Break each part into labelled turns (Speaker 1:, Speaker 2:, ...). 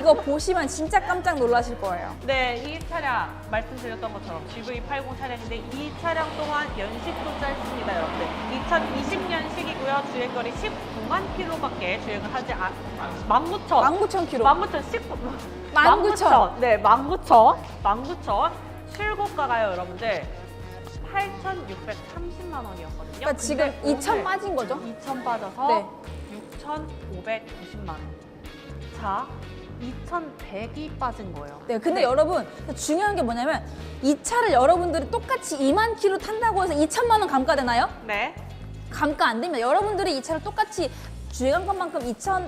Speaker 1: 이거 보시면 진짜 깜짝 놀라실 거예요.
Speaker 2: 네, 이 차량 말씀드렸던 것처럼 GV80 차량인데 이 차량 또한 연식도 짧습니다, 여러분들. 2020년식이고요. 주행거리 19만 킬로밖에 주행을 하지 않, 19,000.
Speaker 1: 19,000km.
Speaker 2: 19,000, 19,
Speaker 1: 19,000.
Speaker 2: 네, 19,000. 19,000. 출고가가요, 여러분들. 8,630만 원이었거든요.
Speaker 1: 그러니까 지금 2,000 빠진 거죠?
Speaker 2: 2,000 빠져서
Speaker 1: 네.
Speaker 2: 6,590만 원. 자, 2,100이 빠진 거예요.
Speaker 1: 네, 근데 여러분 중요한 게 뭐냐면 이 차를 여러분들이 똑같이 2만 킬로 탄다고 해서 2천만 원 감가되나요?
Speaker 2: 네.
Speaker 1: 감가 안 됩니다. 여러분들이 이 차를 똑같이 주행한 것만큼 2천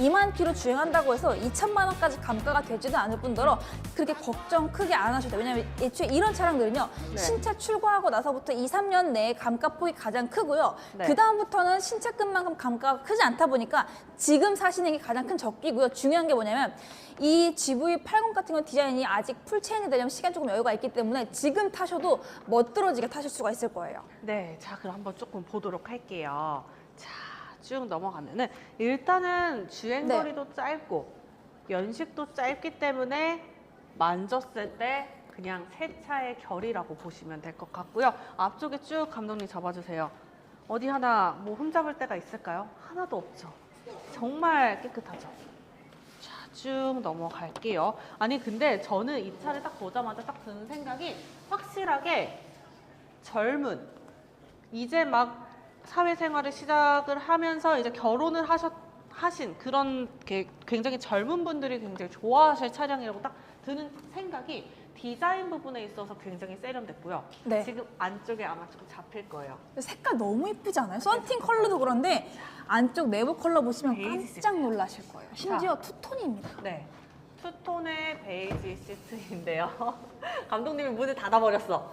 Speaker 1: 2만 킬로 주행한다고 해서 2천만 원까지 감가가 되지도 않을 뿐더러 그렇게 걱정 크게 안 하셔도 돼요. 왜냐면 애초에 이런 차량들은요.
Speaker 2: 네.
Speaker 1: 신차 출고하고 나서부터 2, 3년 내에 감가폭이 가장 크고요.
Speaker 2: 네.
Speaker 1: 그다음부터는 신차급만큼 감가가 크지 않다 보니까 지금 사시는 게 가장 큰 적기고요. 중요한 게 뭐냐면 이 GV80 같은 건 디자인이 아직 풀체인이 되려면 시간 조금 여유가 있기 때문에 지금 타셔도 멋들어지게 타실 수가 있을 거예요.
Speaker 2: 네, 자 그럼 한번 조금 보도록 할게요. 자, 쭉 넘어가면은 일단은 주행거리도 짧고 연식도 짧기 때문에 만졌을 때 그냥 새 차의 결이라고 보시면 될 것 같고요. 앞쪽에 쭉 감독님 잡아주세요. 어디 하나 뭐 흠잡을 데가 있을까요? 하나도 없죠. 정말 깨끗하죠. 자, 쭉 넘어갈게요. 아니 근데 저는 이 차를 딱 보자마자 딱 드는 생각이 확실하게 젊은 이제 막 사회생활을 시작을 하면서 이제 결혼을 하셨 하신 그런 게 굉장히 젊은 분들이 굉장히 좋아하실 차량이라고 딱 드는 생각이 디자인 부분에 있어서 굉장히 세련됐고요.
Speaker 1: 네.
Speaker 2: 지금 안쪽에 아마 좀 잡힐 거예요.
Speaker 1: 색깔 너무 예쁘지 않아요? 썬팅 컬러도 그런데 안쪽 내부 컬러 보시면 깜짝 놀라실 거예요. 심지어 투톤입니다.
Speaker 2: 네. 투톤의 베이지 시트인데요. 감독님이 문을 닫아버렸어.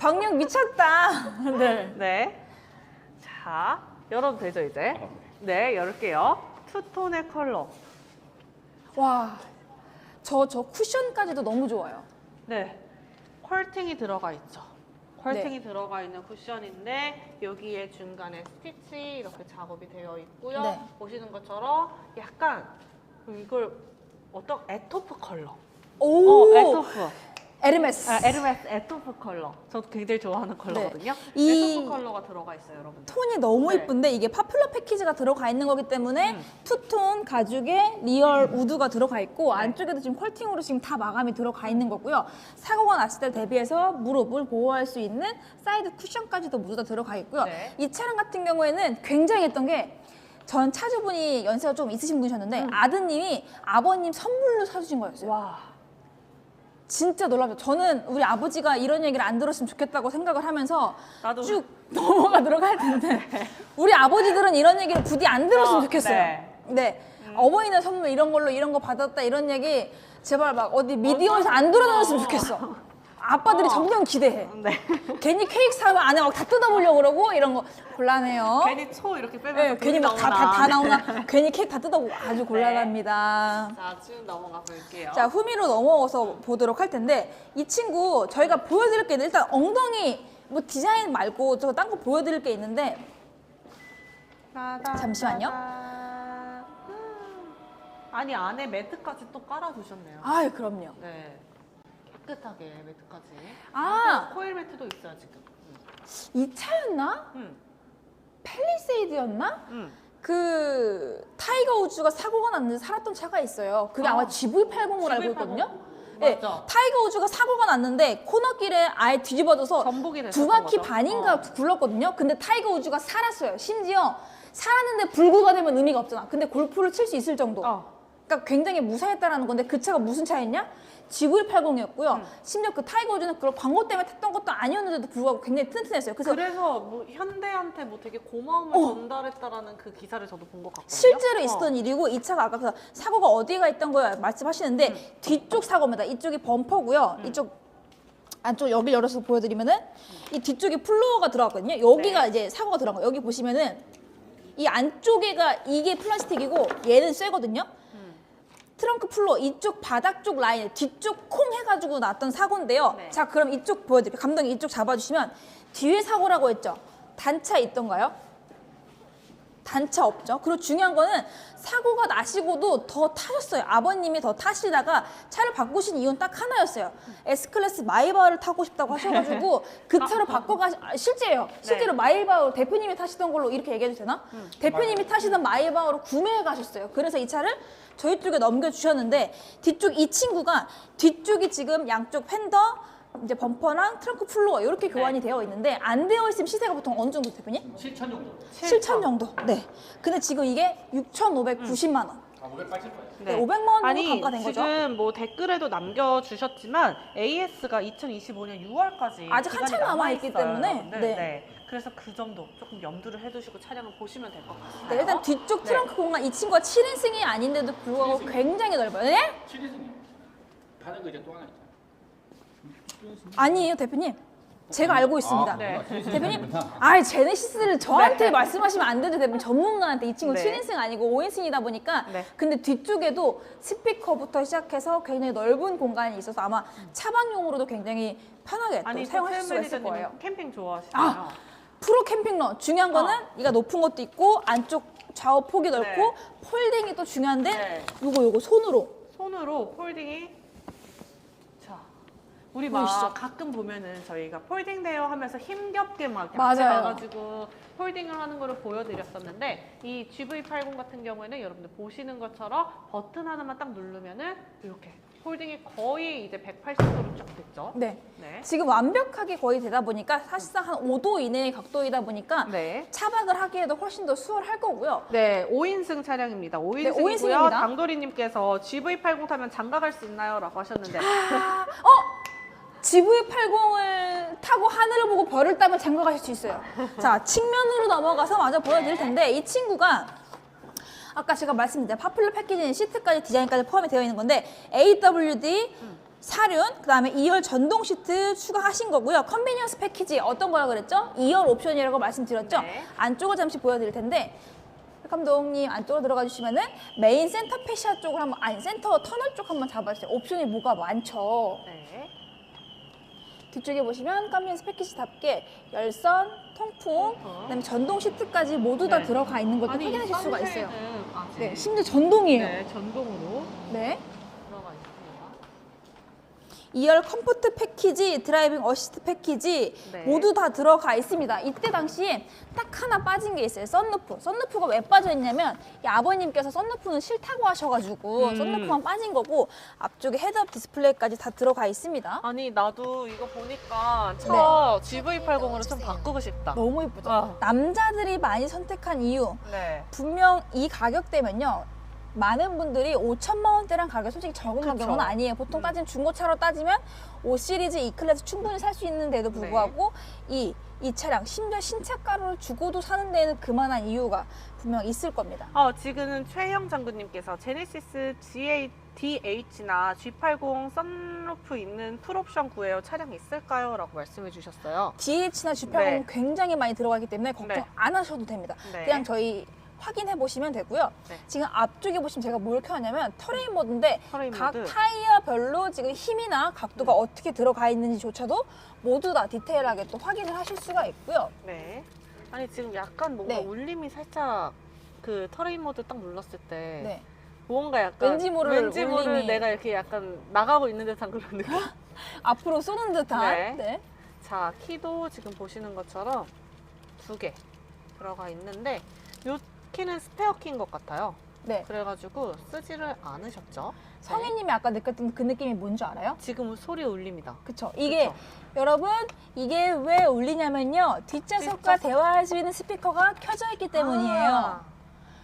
Speaker 1: 박력 미쳤다. 네.
Speaker 2: 네. 자, 열어도 되죠, 이제? 네, 열게요. 투톤의 컬러.
Speaker 1: 와, 저, 저 쿠션까지도 너무 좋아요.
Speaker 2: 네. 컬팅이 들어가 있죠. 컬팅이 들어가 있는 쿠션인데 여기에 중간에 스티치 이렇게 작업이 되어 있고요.
Speaker 1: 네.
Speaker 2: 보시는 것처럼 약간 이걸 어떤 에토프 컬러.
Speaker 1: 오,
Speaker 2: 어, 에토프.
Speaker 1: 에르메스.
Speaker 2: 아, 에르메스 에토프 컬러. 저도 굉장히 좋아하는 컬러거든요.
Speaker 1: 네. 이-
Speaker 2: 에토프 컬러가 들어가 있어요, 여러분.
Speaker 1: 톤이 너무
Speaker 2: 네.
Speaker 1: 예쁜데 이게 파퓰러 패키지가 들어가 있는 거기 때문에
Speaker 2: 음.
Speaker 1: 투톤 가죽에 리얼 우드가 들어가 있고
Speaker 2: 네.
Speaker 1: 안쪽에도 지금 컬팅으로 지금 다 마감이 들어가 있는 거고요. 사고가 났을 때 대비해서 무릎을 보호할 수 있는 사이드 쿠션까지도 모두 다 들어가 있고요.
Speaker 2: 네.
Speaker 1: 이 차량 같은 경우에는 굉장히 했던 게 전 차주분이 연세가 좀 있으신 분이셨는데
Speaker 2: 음.
Speaker 1: 아드님이 아버님 선물로 사주신 거였어요.
Speaker 2: 와.
Speaker 1: 진짜 놀랍죠. 저는 우리 아버지가 이런 얘기를 안 들었으면 좋겠다고 생각을 하면서
Speaker 2: 나도
Speaker 1: 쭉 넘어가 들어갈 텐데 우리 아버지들은 이런 얘기를 부디 안 들었으면
Speaker 2: 어,
Speaker 1: 좋겠어요.
Speaker 2: 네.
Speaker 1: 네. 어버이날 선물 이런 걸로 이런 거 받았다 이런 얘기 제발 막 어디 미디어에서 안 들어다녔으면 좋겠어. 아빠들이
Speaker 2: 어.
Speaker 1: 점점 기대해.
Speaker 2: 네.
Speaker 1: 괜히 케이크 사면 안에 막 다 뜯어보려고 그러고 이런 거 곤란해요.
Speaker 2: 괜히 초 이렇게 빼면서
Speaker 1: 네, 괜히 막 다 다 나오나 괜히 케이크 다 뜯어보고 아주 곤란합니다.
Speaker 2: 자, 쭉 넘어가 볼게요.
Speaker 1: 자, 후미로 넘어가서 보도록 할 텐데 이 친구 저희가 보여드릴 게 있는데 일단 엉덩이 뭐 디자인 말고 저 딴 거 보여드릴 게 있는데 잠시만요.
Speaker 2: 음. 아니 안에 매트까지 또 깔아두셨네요.
Speaker 1: 아 그럼요.
Speaker 2: 네. 깨끗하게 매트까지.
Speaker 1: 아.
Speaker 2: 코일 매트도 있어요 지금.
Speaker 1: 이 차였나?
Speaker 2: 음.
Speaker 1: 펠리세이드였나?
Speaker 2: 음.
Speaker 1: 그 타이거 우즈가 사고가 났는데 살았던 차가 있어요. 그게
Speaker 2: 아.
Speaker 1: 아, 마 GV80으로 알고
Speaker 2: GV80.
Speaker 1: 있거든요. 네,
Speaker 2: 맞죠.
Speaker 1: 타이거 우즈가 사고가 났는데 코너길에 아예 뒤집어져서
Speaker 2: 전복이
Speaker 1: 두 바퀴
Speaker 2: 거죠.
Speaker 1: 반인가
Speaker 2: 어.
Speaker 1: 굴렀거든요. 근데 타이거 우즈가 살았어요. 심지어 살았는데 불구가 되면 의미가 없잖아. 근데 골프를 칠 수 있을 정도.
Speaker 2: 어.
Speaker 1: 그러니까 굉장히 무사했다라는 건데 그 차가 무슨 차였냐? GV80이었고요.
Speaker 2: 음.
Speaker 1: 심지어 그 타이거 우즈는 그런 광고 때문에 탔던 것도 아니었는데도 불구하고 굉장히 튼튼했어요. 그래서
Speaker 2: 그래서 뭐 현대한테 뭐 되게 고마움을
Speaker 1: 어.
Speaker 2: 전달했다라는 그 기사를 저도 본 것 같거든요.
Speaker 1: 실제로
Speaker 2: 어.
Speaker 1: 있었던 일이고 이 차가 아까 그 사고가 어디가 있던 거야 말씀하시는데
Speaker 2: 음.
Speaker 1: 뒤쪽 사고입니다. 이쪽이 범퍼고요. 이쪽 안쪽 여기 열어서 보여드리면은 이 뒤쪽에 플로어가 들어갔거든요. 여기가
Speaker 2: 네.
Speaker 1: 이제 사고가 들어간 거. 여기 보시면은 이 안쪽에가 이게 플라스틱이고 얘는 쇠거든요.
Speaker 2: 음.
Speaker 1: 트렁크 플로어 이쪽 바닥 쪽 라인 뒤쪽 콩 해가지고 났던 사고인데요.
Speaker 2: 네.
Speaker 1: 자 그럼 이쪽 보여드릴게요. 감독님 이쪽 잡아주시면 뒤에 사고라고 했죠. 단차 있던가요? 단차 없죠. 그리고 중요한 거는 사고가 나시고도 더 타셨어요. 아버님이 더 타시다가 차를 바꾸신 이유는 딱 하나였어요. S클래스 마이바흐를 타고 싶다고 하셔가지고 그 차로 바꿔가 아, 실제예요. 실제로 마이바흐 대표님이 타시던 걸로 이렇게 얘기해도 되나? 대표님이 타시던 마이바흐로 구매해 가셨어요. 그래서 이 차를 저희 쪽에 넘겨주셨는데 뒤쪽 이 친구가 뒤쪽이 지금 양쪽 팬더 이제 범퍼랑 트렁크 플로어 이렇게 교환이 되어 있는데 안 되어 있으면 시세가 보통 어느 정도 대표님?
Speaker 3: 7천 정도.
Speaker 1: 7천 정도. 네. 근데 지금 이게 6,590만 원.
Speaker 3: 아, 580 거예요.
Speaker 1: 네, 500만 원 정도
Speaker 2: 아니
Speaker 1: 감가된 거죠?
Speaker 2: 지금 뭐 댓글에도 남겨주셨지만 AS가 2025년 6월까지
Speaker 1: 아직 한참 남아있기 때문에,
Speaker 2: 네.
Speaker 1: 네.
Speaker 2: 네. 그래서 그 점도 조금 염두를 해두시고 차량을 보시면 될 것 같아요.
Speaker 1: 네, 일단 뒤쪽
Speaker 2: 네.
Speaker 1: 트렁크 공간 이 친구가 7인승이 아닌데도 불구하고
Speaker 3: 7인승.
Speaker 1: 굉장히 넓어요. 네?
Speaker 3: 7인승이요. 다른 거 이제 또 하나 있잖 아.
Speaker 1: 아니에요, 대표님. 제가 알고 있습니다.
Speaker 2: 네.
Speaker 1: 대표님, 아 제네시스를 저한테
Speaker 2: 네.
Speaker 1: 말씀하시면 안 되죠, 대표님. 전문가한테 이 친구
Speaker 2: 네.
Speaker 1: 7인승 아니고 5인승이다 보니까.
Speaker 2: 네.
Speaker 1: 근데 뒤쪽에도 스피커부터 시작해서 굉장히 넓은 공간이 있어서 아마 차박용으로도 굉장히 편하게 또
Speaker 2: 아니
Speaker 1: 사용하실 수가 있을 거예요.
Speaker 2: 캠핑 좋아하시잖아요.
Speaker 1: 아, 프로 캠핑러 중요한 거는
Speaker 2: 어.
Speaker 1: 이가 높은 것도 있고 안쪽 좌우 폭이 넓고
Speaker 2: 네.
Speaker 1: 폴딩이 또 중요한데
Speaker 2: 네.
Speaker 1: 요거 요거 손으로
Speaker 2: 손으로 폴딩이 자 우리
Speaker 1: 보이시죠?
Speaker 2: 막 가끔 보면은 저희가 폴딩 대여 하면서 힘겹게 막
Speaker 1: 맞아요.
Speaker 2: 가가지고 폴딩을 하는 거를 보여드렸었는데 이 GV80 같은 경우에는 여러분들 보시는 것처럼 버튼 하나만 딱 누르면은 이렇게 폴딩이 거의 이제 180도로 쫙 됐죠.
Speaker 1: 네.
Speaker 2: 네.
Speaker 1: 지금 완벽하게 거의 되다 보니까 사실상 한 5도 이내의 각도이다 보니까
Speaker 2: 네.
Speaker 1: 차박을 하기에도 훨씬 더 수월할 거고요.
Speaker 2: 네, 5인승 차량입니다. 5인승이고요.
Speaker 1: 네, 5인승입니다.
Speaker 2: 당돌이님께서 GV80 타면 장가 갈 수 있나요? 라고 하셨는데
Speaker 1: 아, 어? GV80을 타고 하늘을 보고 별을 따면 장가 가실 수 있어요. 자, 측면으로 넘어가서 마저 보여드릴 텐데 이 친구가 아까 제가 말씀드린 파퓰러 패키지는 시트까지 디자인까지 포함이 되어 있는 건데 AWD 사륜, 그 다음에 2열 전동 시트 추가하신 거고요. 컨비니언스 패키지 어떤 거라 그랬죠? 2열 옵션이라고 말씀드렸죠?
Speaker 2: 네.
Speaker 1: 안쪽을 잠시 보여드릴 텐데 감독님 안쪽으로 들어가 주시면은 메인 센터 페시아 쪽을 한번 아니 센터 터널 쪽 한번 잡아주세요. 옵션이 뭐가 많죠.
Speaker 2: 네.
Speaker 1: 뒤쪽에 보시면 컨비니언스 패키지답게 열선, 통풍, 그다음에 전동 시트까지 모두 다
Speaker 2: 네.
Speaker 1: 들어가 있는 것도 확인하실 수가 있어요.
Speaker 2: 아직
Speaker 1: 네, 심지어 전동이에요.
Speaker 2: 네, 전동으로
Speaker 1: 네.
Speaker 2: 들어가 있습니다.
Speaker 1: 2열 컴포트 패키지, 드라이빙 어시스트 패키지
Speaker 2: 네.
Speaker 1: 모두 다 들어가 있습니다. 이때 당시에 딱 하나 빠진 게 있어요. 썬루프. 썬루프가 왜 빠져 있냐면 이 아버님께서 썬루프는 싫다고 하셔가지고
Speaker 2: 음.
Speaker 1: 썬루프만 빠진 거고 앞쪽에 헤드업 디스플레이까지 다 들어가 있습니다.
Speaker 2: 아니 나도 이거 보니까 차 GV80으로 좀 바꾸고 싶다.
Speaker 1: 너무 예쁘죠?
Speaker 2: 아.
Speaker 1: 남자들이 많이 선택한 이유
Speaker 2: 네.
Speaker 1: 분명 이 가격대면요. 많은 분들이 5천만 원대란 가격 솔직히 적은
Speaker 2: 그쵸.
Speaker 1: 가격은 아니에요. 보통 따지면 중고차로 따지면 5 시리즈 E 클래스 충분히 살 수 있는데도
Speaker 2: 네.
Speaker 1: 불구하고 이, 이 차량 심지어 신차가를 주고도 사는 데에는 그만한 이유가 분명 있을 겁니다.
Speaker 2: 어, 지금은 최영 장군님께서 제네시스 GA, DH나 G80 썬루프 있는 풀옵션 구해요. 차량 있을까요? 라고 말씀해 주셨어요.
Speaker 1: DH나 G80은
Speaker 2: 네.
Speaker 1: 굉장히 많이 들어가기 때문에 걱정
Speaker 2: 네.
Speaker 1: 안 하셔도 됩니다.
Speaker 2: 네.
Speaker 1: 그냥 저희 확인해 보시면 되고요.
Speaker 2: 네.
Speaker 1: 지금 앞쪽에 보시면 제가 뭘 켜냐면 터레인 모드인데
Speaker 2: 터레인
Speaker 1: 각
Speaker 2: 모드.
Speaker 1: 타이어별로 지금 힘이나 각도가 어떻게 들어가 있는지조차도 모두 다 디테일하게 또 확인을 하실 수가 있고요.
Speaker 2: 네. 아니 지금 약간 뭔가
Speaker 1: 네.
Speaker 2: 울림이 살짝 그 터레인 모드 딱 눌렀을 때
Speaker 1: 네.
Speaker 2: 뭔가 약간
Speaker 1: 왠지 모를
Speaker 2: 왠지 모를
Speaker 1: 울림이.
Speaker 2: 내가 이렇게 약간 나가고 있는 듯한 그런 느낌.
Speaker 1: 앞으로 쏘는 듯한.
Speaker 2: 네.
Speaker 1: 네.
Speaker 2: 자, 키도 지금 보시는 것처럼 두 개 들어가 있는데 요 키는 스페어 키인 것 같아요.
Speaker 1: 네.
Speaker 2: 그래가지고 쓰지를 않으셨죠?
Speaker 1: 성희님이 아까 느꼈던 그 느낌이 뭔지 알아요?
Speaker 2: 지금 소리 울립니다.
Speaker 1: 그쵸. 이게
Speaker 2: 그쵸?
Speaker 1: 여러분 이게 왜 울리냐면요. 뒷좌석과
Speaker 2: 뒷좌석.
Speaker 1: 대화할 수 있는 스피커가 켜져 있기 때문이에요.
Speaker 2: 아,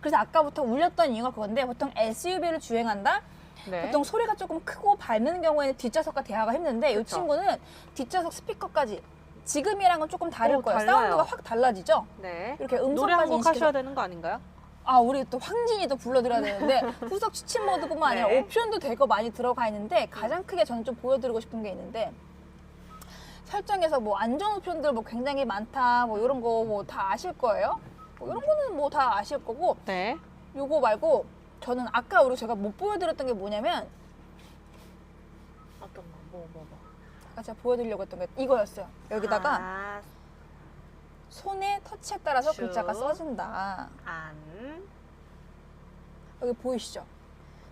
Speaker 1: 그래서 아까부터 울렸던 이유가 그건데 보통 SUV를 주행한다?
Speaker 2: 네.
Speaker 1: 보통 소리가 조금 크고 밝는 경우에는 뒷좌석과 대화가 힘든데 이. 친구는 뒷좌석 스피커까지 지금이랑은 조금 다를
Speaker 2: 오,
Speaker 1: 거예요.
Speaker 2: 달라요.
Speaker 1: 사운드가 확 달라지죠?
Speaker 2: 네.
Speaker 1: 이렇게
Speaker 2: 노래
Speaker 1: 음성까지
Speaker 2: 한곡
Speaker 1: 인식해서
Speaker 2: 하셔야 되는 거 아닌가요?
Speaker 1: 아 우리 또 황진이 또 불러드려야 되는데 후석 추침 모드뿐만 아니라
Speaker 2: 네.
Speaker 1: 옵션도 되게 많이 들어가 있는데 가장 크게 저는 좀 보여드리고 싶은 게 있는데 설정에서 뭐 안전 옵션들 뭐 굉장히 많다 뭐 이런 거 뭐 다 아실 거예요. 뭐 이런 거는 뭐 다 아실 거고
Speaker 2: 네.
Speaker 1: 요거 말고 저는 아까 우리 제가 못 보여드렸던 게 뭐냐면
Speaker 2: 어떤 거? 뭐, 뭐, 뭐.
Speaker 1: 아까 제가 보여드리려고 했던 게 이거였어요. 여기다가
Speaker 2: 아,
Speaker 1: 손의 터치에 따라서
Speaker 2: 쭉.
Speaker 1: 글자가 써진다.
Speaker 2: 안.
Speaker 1: 여기 보이시죠?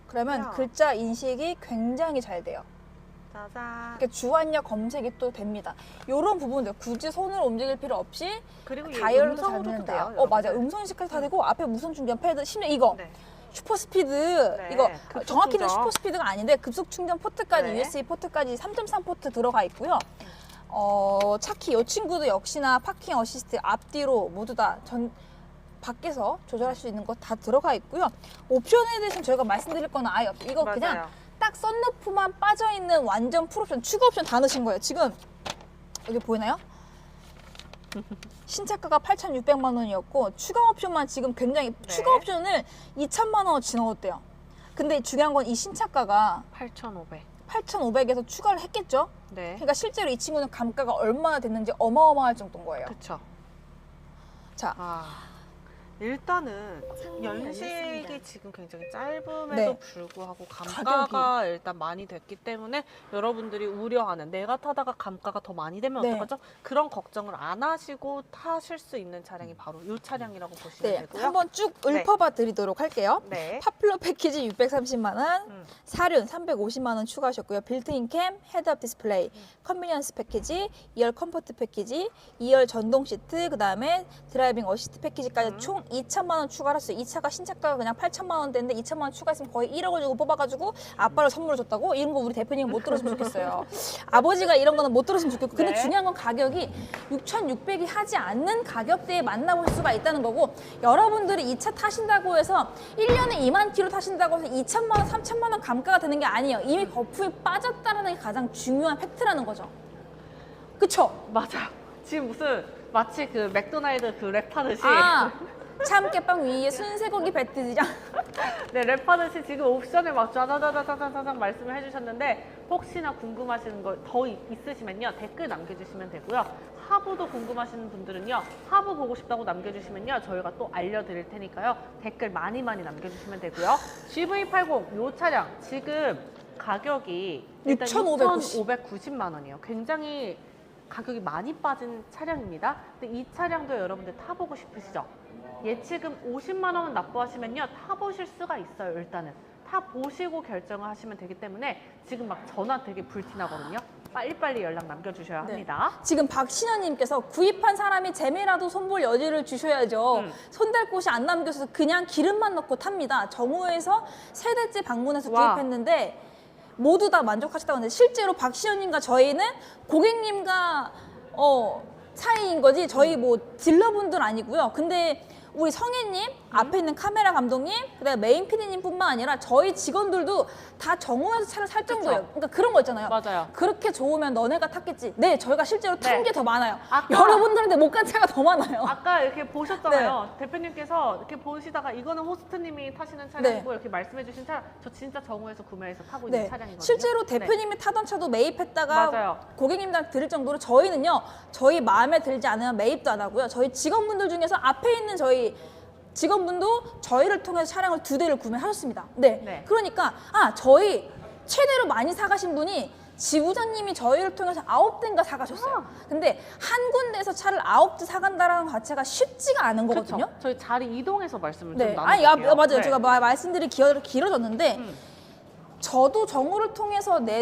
Speaker 1: 그러면
Speaker 2: 야.
Speaker 1: 글자 인식이 굉장히 잘 돼요.
Speaker 2: 짜잔.
Speaker 1: 이렇게 주안력 검색이 또 됩니다. 이런 부분들 굳이 손을 움직일 필요 없이
Speaker 2: 그리고
Speaker 1: 다이얼로 잘
Speaker 2: 음성으로도
Speaker 1: 듣는다.
Speaker 2: 돼요.
Speaker 1: 어 맞아,
Speaker 2: 여러분들.
Speaker 1: 음성 인식까지 다 되고 앞에 무선 충전 패드, 심지어 이거
Speaker 2: 네.
Speaker 1: 슈퍼 스피드
Speaker 2: 네,
Speaker 1: 이거
Speaker 2: 급속
Speaker 1: 정확히는
Speaker 2: 충전.
Speaker 1: 슈퍼 스피드가 아닌데 급속 충전 포트까지
Speaker 2: 네.
Speaker 1: USB 포트까지 3.3 포트 들어가 있고요. 어 차키 이 친구도 역시나 파킹 어시스트 앞뒤로 모두 다 전 밖에서 조절할 수 있는 거 다 들어가 있고요. 옵션에 대해서는 저희가 말씀드릴 건 아예 없어요. 이거 그냥
Speaker 2: 맞아요.
Speaker 1: 딱 썬루프만 빠져 있는 완전 풀옵션 추가 옵션 다 넣으신 거예요. 지금 여기 보이나요? 신차가가 8,600만 원이었고 추가 옵션만 지금 굉장히
Speaker 2: 네.
Speaker 1: 추가 옵션을 2천만 원어치 넣었대요. 근데 중요한 건 이 신차가가
Speaker 2: 8,500.
Speaker 1: 8,500에서 추가를 했겠죠?
Speaker 2: 네.
Speaker 1: 그러니까 실제로 이 친구는 감가가 얼마나 됐는지 어마어마할 정도인 거예요.
Speaker 2: 그쵸.
Speaker 1: 자,
Speaker 2: 아. 일단은 연식이. 지금 굉장히 짧음에도
Speaker 1: 네.
Speaker 2: 불구하고 감가가 일단 많이 됐기 때문에 여러분들이 우려하는 내가 타다가 감가가 더 많이 되면
Speaker 1: 네.
Speaker 2: 어떡하죠? 그런 걱정을 안 하시고 타실 수 있는 차량이 바로 이 차량이라고 보시면
Speaker 1: 네,
Speaker 2: 되고요.
Speaker 1: 한번 쭉
Speaker 2: 네.
Speaker 1: 읊어봐 드리도록 할게요.
Speaker 2: 네.
Speaker 1: 파플러 패키지 630만 원,
Speaker 2: 음.
Speaker 1: 사륜 350만 원 추가하셨고요. 빌트인 캠, 헤드업 디스플레이, 컨비니언스 패키지, 2열 컴포트 패키지, 2열 전동 시트, 그다음에 드라이빙 어시스트 패키지까지
Speaker 2: 음.
Speaker 1: 총 2천만 원 추가를 했어요. 이 차가 신차가가 그냥 8천만 원대인데 2천만 원 추가했으면 거의 1억을 주고 뽑아가지고 아빠를 선물을 줬다고? 이런 거 우리 대표님 못 들었으면 좋겠어요. 아버지가 이런 거는 못 들었으면 좋겠고 근데
Speaker 2: 네.
Speaker 1: 중요한 건 가격이 6,600이 하지 않는 가격대에 만나볼 수가 있다는 거고 여러분들이 이 차 타신다고 해서 1년에 2만 킬로 타신다고 해서 2천만 원, 3천만 원 감가가 되는 게 아니에요. 이미 거품이 빠졌다는 게 가장 중요한 팩트라는 거죠. 그쵸?
Speaker 2: 맞아. 지금 무슨 마치 그 맥도날드 그 랩 하듯이
Speaker 1: 아, 참깨빵 위에 순세고기 배트지장.
Speaker 2: 네, 랩하듯이 지금 옵션을 막 짜자자자자자자 말씀을 해주셨는데 혹시나 궁금하신 거 더 있으시면요 댓글 남겨주시면 되고요 하부도 궁금하신 분들은요 하부 보고 싶다고 남겨주시면요 저희가 또 알려드릴 테니까요 댓글 많이 많이 남겨주시면 되고요 GV80 요 차량 지금 가격이 일단
Speaker 1: 6,590.
Speaker 2: 6,590만 원이에요 굉장히 가격이 많이 빠진 차량입니다 근데 이 차량도 여러분들 타보고 싶으시죠? 예치금 50만 원 납부하시면요 타보실 수가 있어요 일단은 타 보시고 결정을 하시면 되기 때문에 지금 막 전화 되게 불티나거든요 빨리빨리 연락 남겨주셔야
Speaker 1: 네.
Speaker 2: 합니다
Speaker 1: 지금 박신현님께서 구입한 사람이 재미라도 손볼 여지를 주셔야죠.
Speaker 2: 음.
Speaker 1: 손댈 곳이 안 남겨서 그냥 기름만 넣고 탑니다. 정우에서 세 대째 방문해서
Speaker 2: 와.
Speaker 1: 구입했는데 모두 다 만족하셨다고 하는데 실제로 박시현님과 저희는 고객님과 어, 사이인 거지 저희 뭐 딜러분들 아니고요. 근데 우리 성혜님, 앞에 있는 카메라 감독님, 그다음에 메인 PD님뿐만 아니라 저희 직원들도 다 정우에서 차를 살 정도예요. 그러니까 그런 거 있잖아요.
Speaker 2: 맞아요
Speaker 1: 그렇게 좋으면 너네가 탔겠지. 네, 저희가 실제로 탄
Speaker 2: 네.
Speaker 1: 게 더 많아요.
Speaker 2: 아까-
Speaker 1: 여러분들한테 못 간 차가 더 많아요.
Speaker 2: 아까 이렇게 보셨잖아요.
Speaker 1: 네.
Speaker 2: 대표님께서 이렇게 보시다가 이거는 호스트님이 타시는 차량이고
Speaker 1: 네.
Speaker 2: 이렇게 말씀해주신 차량, 저 진짜 정우에서 구매해서 타고 있는
Speaker 1: 네,
Speaker 2: 차량이거든요.
Speaker 1: 실제로
Speaker 2: 네.
Speaker 1: 대표님이 타던 차도 매입했다가
Speaker 2: 맞아요.
Speaker 1: 고객님들한테 드릴 정도로 저희는요, 저희 마음에 들지 않으면 매입도 안 하고요. 저희 직원분들 중에서 앞에 있는 저희 직원분도 저희를 통해서 차량을 두 대를 구매하셨습니다. 네.
Speaker 2: 네.
Speaker 1: 그러니까 아 저희 최대로 많이 사가신 분이 지부장님이 저희를 통해서 아홉 대인가 사가셨어요. 근데 한 군데에서 차를 아홉 대 사간다라는 자체가 쉽지가 않은 거거든요.
Speaker 2: 그렇죠. 저희 자리 이동해서 말씀을
Speaker 1: 네.
Speaker 2: 좀
Speaker 1: 아니,
Speaker 2: 나눠볼게요.
Speaker 1: 아, 맞아요.
Speaker 2: 네.
Speaker 1: 제가 마- 말씀드리 기 길어졌는데
Speaker 2: 음.
Speaker 1: 저도 정우를 통해서 내